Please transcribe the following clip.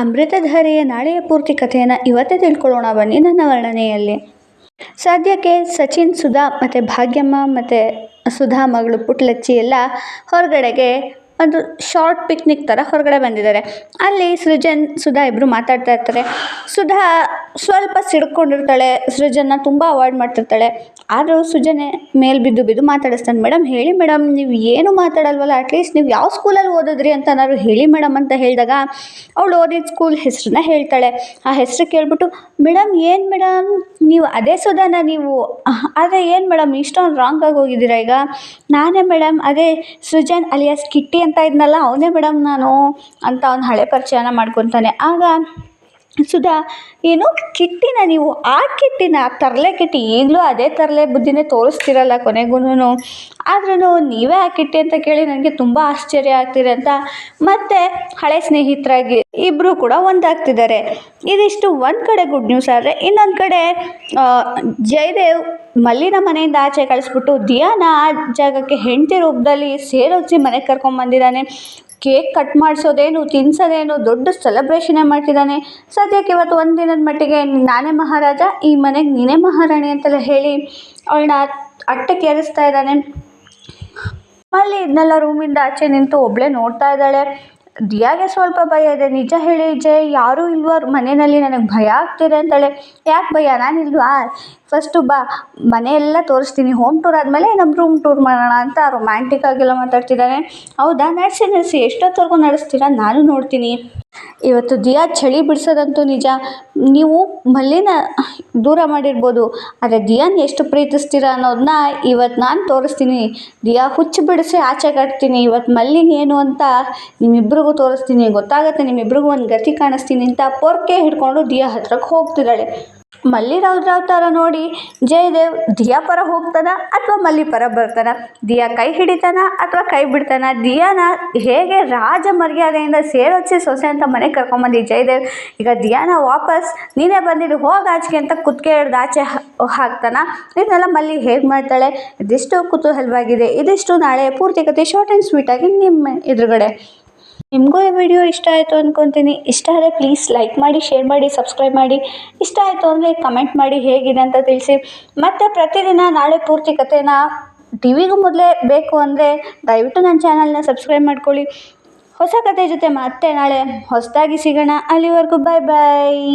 ಅಮೃತಧಾರೆಯ ನಾಳೆಯ ಪೂರ್ತಿ ಕಥೆಯನ್ನು ಇವತ್ತೇ ತಿಳ್ಕೊಳ್ಳೋಣ. ಬನ್ನಿ ನನ್ನ ವರ್ಣನೆಯಲ್ಲಿ. ಸದ್ಯಕ್ಕೆ ಸಚಿನ್, ಸುಧಾ ಮತ್ತು ಭಾಗ್ಯಮ್ಮ ಮತ್ತು ಸುಧಾ ಮಗಳು ಪುಟ್ಲಚ್ಚಿ ಎಲ್ಲ ಹೊರಗಡೆಗೆ ಒಂದು ಶಾರ್ಟ್ ಪಿಕ್ನಿಕ್ ಥರ ಹೊರಗಡೆ ಬಂದಿದ್ದಾರೆ. ಅಲ್ಲಿ ಸೃಜನ್, ಸುಧಾ ಇಬ್ಬರು ಮಾತಾಡ್ತಾ ಇರ್ತಾರೆ. ಸುಧಾ ಸ್ವಲ್ಪ ಸಿಡ್ಕೊಂಡಿರ್ತಾಳೆ. ಸೃಜನ್ನ ತುಂಬ ಅವಾಯ್ಡ್ ಮಾಡ್ತಿರ್ತಾಳೆ. ಆದರೂ ಸೃಜನೆ ಮೇಲೆ ಬಿದ್ದು ಬಿದ್ದು ಮಾತಾಡಿಸ್ತಾನೆ ಮೇಡಮ್ ಹೇಳಿ ಮೇಡಮ್ ನೀವು ಏನು ಮಾತಾಡಲ್ವಲ್ಲ? ಅಟ್ಲೀಸ್ಟ್ ನೀವು ಯಾವ ಸ್ಕೂಲಲ್ಲಿ ಓದಿದ್ರಿ ಅಂತ ಹೇಳಿ ಮೇಡಮ್ ಅಂತ ಹೇಳಿದಾಗ ಅವಳು ಓದಿದ ಸ್ಕೂಲ್ ಹೆಸರನ್ನ ಹೇಳ್ತಾಳೆ. ಆ ಹೆಸರು ಕೇಳಿಬಿಟ್ಟು ಮೇಡಮ್ ಏನು ಮೇಡಮ್ ನೀವು ಅದೇ ಸುಧಾನ ನೀವು? ಆದರೆ ಏನು ಮೇಡಮ್ ಇಷ್ಟೊಂದು ರಾಂಗಾಗಿ ಹೋಗಿದ್ದೀರಾ ಈಗ? ನಾನೇ ಮೇಡಮ್ ಅದೇ ಸೃಜನ್ ಅಲಿಯಾಸ್ ಕಿಟ್ಟಿ ಅಂತ ಇದ್ನಲ್ಲ ಅವನೇ ಮೇಡಮ್ ನಾನು ಅಂತ ಅವ್ನು ಹಳೆ ಪರಿಚಯನ ಮಾಡ್ಕೊತಾನೆ. ಆಗ ಸುಧಾ, ಏನು, ಕಿಟ್ಟಿನ ನೀವು ಆ ಕಿಟ್ಟಿನ ತರಲೆ ಕಿಟ್ಟಿ ಈಗಲೂ ಅದೇ ತರಲೆ ಬುದ್ಧಿನೇ ತೋರಿಸ್ತಿರಲ್ಲ ಕೊನೆಗೂನು ಆದ್ರೂ ನೀವೇ ಆ ಕಿಟ್ಟಿ ಅಂತ ಕೇಳಿ ನನಗೆ ತುಂಬ ಆಶ್ಚರ್ಯ ಆಗ್ತಿದೆ ಅಂತ ಮತ್ತೆ ಹಳೆ ಸ್ನೇಹಿತರಾಗಿ ಇಬ್ಬರು ಕೂಡ ಒಂದಾಗ್ತಿದ್ದಾರೆ. ಇದಿಷ್ಟು ಒಂದು ಕಡೆ ಗುಡ್ ನ್ಯೂಸ್ ಆದರೆ ಇನ್ನೊಂದು ಕಡೆ ಜಯದೇವ್ ಮಲ್ಲಿನ ಮನೆಯಿಂದ ಆಚೆ ಕಳಿಸ್ಬಿಟ್ಟು ದಿಯಾನ ಆ ಜಾಗಕ್ಕೆ ಹೆಂಡತಿ ರೂಪದಲ್ಲಿ ಸೇರೋಚಿ ಮನೆಗೆ ಕರ್ಕೊಂಬಂದಿದ್ದಾನೆ. ಕೇಕ್ ಕಟ್ ಮಾಡಿಸೋದೇನು, ತಿನ್ಸೋದೇನು, ದೊಡ್ಡ ಸೆಲೆಬ್ರೇಷನೇ ಮಾಡ್ತಿದ್ದಾನೆ. ಸದ್ಯಕ್ಕೆ ಇವತ್ತು ಒಂದು ದಿನದ ಮಟ್ಟಿಗೆ ನಾನೇ ಮಹಾರಾಜ, ಈ ಮನೆಗೆ ನೀನೇ ಮಹಾರಾಣಿ ಅಂತೆಲ್ಲ ಹೇಳಿ ಅವಳನ್ನ ಅಟ್ಟಕ್ಕೆ ಏರಿಸ್ತಾ ಇದ್ದಾನೆ. ಅಲ್ಲಿ ಇದನ್ನೆಲ್ಲ ರೂಮಿಂದ ಆಚೆ ನಿಂತು ಒಬ್ಬಳೇ ನೋಡ್ತಾ ಇದ್ದಾಳೆ. ದಿಯಾಗೆ ಸ್ವಲ್ಪ ಭಯ ಇದೆ. ನಿಜ ಹೇಳಿ ಜಯ ಯಾರೂ ಇಲ್ವಾ ಮನೆಯಲ್ಲಿ? ನನಗೆ ಭಯ ಆಗ್ತಿದೆ ಅಂತಾಳೆ. ಯಾಕೆ ಭಯ? ನಾನಿಲ್ವಾ? ಫಸ್ಟು ಬಾ, ಮನೆಯೆಲ್ಲ ತೋರಿಸ್ತೀನಿ. ಹೋಮ್ ಟೂರ್ ಆದಮೇಲೆ ನಮ್ಮ ರೂಮ್ ಟೂರ್ ಮಾಡೋಣ ಅಂತ ರೊಮ್ಯಾಂಟಿಕ್ ಆಗೆಲ್ಲ ಮಾತಾಡ್ತಿದ್ದಾನೆ ಹೌದಾ? ನಡೆಸಿ ನಡೆಸಿ. ಎಷ್ಟೊತ್ತವರೆಗೂ ನಡೆಸ್ತೀರಾ? ನಾನು ನೋಡ್ತೀನಿ. ಇವತ್ತು ದಿಯಾ ಚಳಿ ಬಿಡಿಸೋದಂತೂ ನಿಜ. ನೀವು ಮಲ್ಲಿನ ದೂರ ಮಾಡಿರ್ಬೋದು. ಆದರೆ ದಿಯಾನ ಎಷ್ಟು ಪ್ರೀತಿಸ್ತೀರ ಅನ್ನೋದನ್ನ ಇವತ್ತು ನಾನು ತೋರಿಸ್ತೀನಿ. ದಿಯಾ ಹುಚ್ಚು ಬಿಡಿಸಿ ಆಚೆ ಕಟ್ತೀನಿ. ಇವತ್ತು ಮಲ್ಲಿನ ಏನು ಅಂತ ನಿಮ್ಮಿಬ್ರಿಗೂ ತೋರಿಸ್ತೀನಿ. ಗೊತ್ತಾಗುತ್ತೆ, ನಿಮ್ಮಿಬ್ರಿಗೂ ಒಂದು ಗತಿ ಕಾಣಿಸ್ತೀನಿ ಅಂತ ಪೊರ್ಕೆ ಹಿಡ್ಕೊಂಡು ದಿಯಾ ಹತ್ರಕ್ಕೆ ಹೋಗ್ತಿದ್ದಾಳೆ. ಮಲ್ಲಿ ರೌದ್ರಾವತಾರ ನೋಡಿ ಜಯದೇವ್ ದಿಯಾ ಪರ ಹೋಗ್ತಾನ ಅಥವಾ ಮಲ್ಲಿ ಪರ ಬರ್ತಾನ? ದಿಯಾ ಕೈ ಹಿಡಿತಾನ ಅಥವಾ ಕೈ ಬಿಡ್ತಾನ? ದಿಯಾನ ಹೇಗೆ ರಾಜ ಮರ್ಯಾದೆಯಿಂದ ಸೇರೊಚ್ಚಿ ಸೊಸೆ ಅಂತ ಮನೆಗೆ ಕರ್ಕೊಂಬಂದಿ ಜಯದೇವ್? ಈಗ ದಿಯಾನ ವಾಪಸ್ ನೀನೇ ಬಂದಿದ್ದು ಹೋಗಿ ಆಚೆಗೆ ಅಂತ ಕುತ್ತಿಗೆ ಹಿಡ್ದು ಆಚೆ ಹಾಕ್ತಾನ? ಇದನ್ನೆಲ್ಲ ಮಲ್ಲಿ ಹೇಗೆ ಮಾಡ್ತಾಳೆ? ಇದಿಷ್ಟು ಕುತೂಹಲವಾಗಿದೆ. ಇದಿಷ್ಟು ನಾಳೆ ಪೂರ್ತಿ ಕತೆ ಶಾರ್ಟ್ ಆ್ಯಂಡ್ ಸ್ವೀಟಾಗಿ ನಿಮ್ಮ ಎದುರುಗಡೆ. ನಿಮಗೂ ಈ ವಿಡಿಯೋ ಇಷ್ಟ ಆಯಿತು ಅಂದ್ಕೊತೀನಿ ಇಷ್ಟ ಆದರೆ ಪ್ಲೀಸ್ ಲೈಕ್ ಮಾಡಿ ಶೇರ್ ಮಾಡಿ ಸಬ್ಸ್ಕ್ರೈಬ್ ಮಾಡಿ. ಇಷ್ಟ ಆಯಿತು ಅಂದರೆ ಕಮೆಂಟ್ ಮಾಡಿ ಹೇಗಿದೆ ಅಂತ ತಿಳಿಸಿ. ಮತ್ತು ಪ್ರತಿದಿನ ನಾಳೆ ಪೂರ್ತಿ ಕಥೆನ ಟಿ ವಿಗೂ ಮೊದಲೇ ಬೇಕು ಅಂದರೆ ದಯವಿಟ್ಟು ನನ್ನ ಚಾನಲ್ನ ಸಬ್ಸ್ಕ್ರೈಬ್ ಮಾಡ್ಕೊಳ್ಳಿ. ಹೊಸ ಕತೆ ಜೊತೆ ಮತ್ತೆ ನಾಳೆ ಹೊಸದಾಗಿ ಸಿಗೋಣ. ಅಲ್ಲಿವರೆಗೂ ಬಾಯ್ ಬಾಯ್